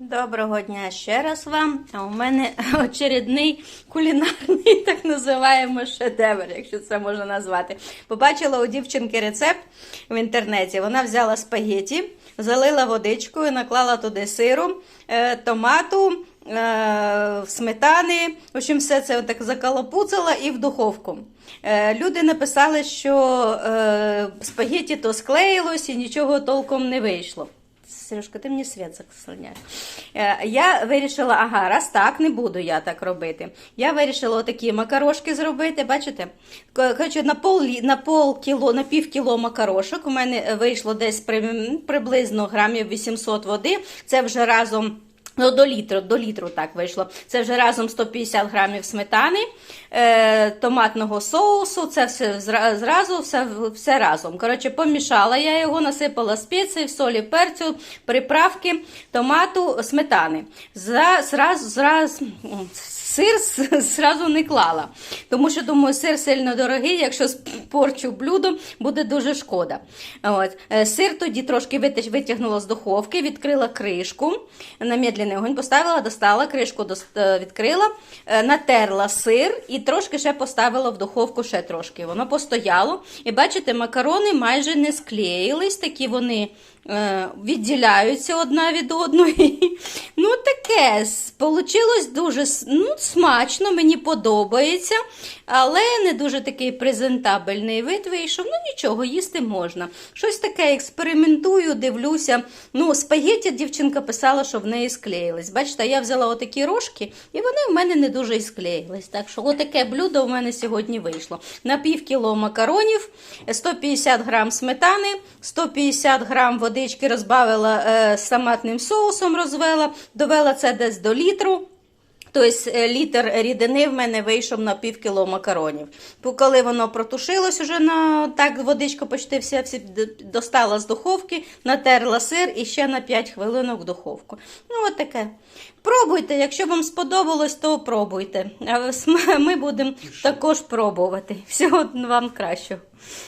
Доброго дня ще раз вам. А у мене очередний кулінарний, так називаємо шедевр, якщо це можна назвати. Побачила у дівчинки рецепт в інтернеті. Вона взяла спагеті, залила водичкою, наклала туди сиру, е, томату, е, сметани. В общем, все це так закалапуцала і в духовку. Е, Люди написали, що спагеті то склеїлось і нічого толком не вийшло. Сережка, ти мені світ заслоняєш. Е, Я вирішила, ага, раз так, не буду я так робити. Я вирішила отакі макарошки зробити, бачите? Хочу на пол, на пол кіло, на пів кіло макарошок. У мене вийшло десь при- приблизно грамів 800 води. Це вже разом. Ну, до літру, до літру так вийшло. Це вже разом 150 грамів сметани, е, томатного соусу, це все зра- зразу, все, все разом. Коротше, помішала я його, насипала спеції, солі, перцю, приправки, томату, сметани. За, зразу, зразу, сир зразу не клала. Тому що, думаю, сир сильно дорогий, якщо спорчу блюдо, буде дуже шкода. От. Е, Сир тоді трошки витягнула з духовки, відкрила кришку, на медленний огонь поставила, достала, кришку е, відкрила, е, натерла сир і трошки ще поставила в духовку ще трошки. Воно постояло. І бачите, макарони майже не склеїлись, такі вони відділяються одна від одної. Ну, таке, получилось дуже ну, смачно, мені подобається, але не дуже такий презентабельний вид вийшов. Ну, нічого, їсти можна. Щось таке експериментую, дивлюся. Ну, спагетті дівчинка писала, що в неї склеїлись. Бачите, я взяла отакі рожки, і вони в мене не дуже склеїлись. Так що отаке блюдо в мене сьогодні вийшло. На пів кіло макаронів, 150 грам сметани, 150 грам водички розбавила е, з соусом, розвела, довела це десь до літру. Тобто е, літр рідини в мене вийшов на пів кіло макаронів. Коли воно протушилось уже на так, водичка почти вся, достала з духовки, натерла сир і ще на 5 хвилинок в духовку. Ну, от таке. Пробуйте, якщо вам сподобалось, то пробуйте. А ми будемо також пробувати. Всього вам кращого.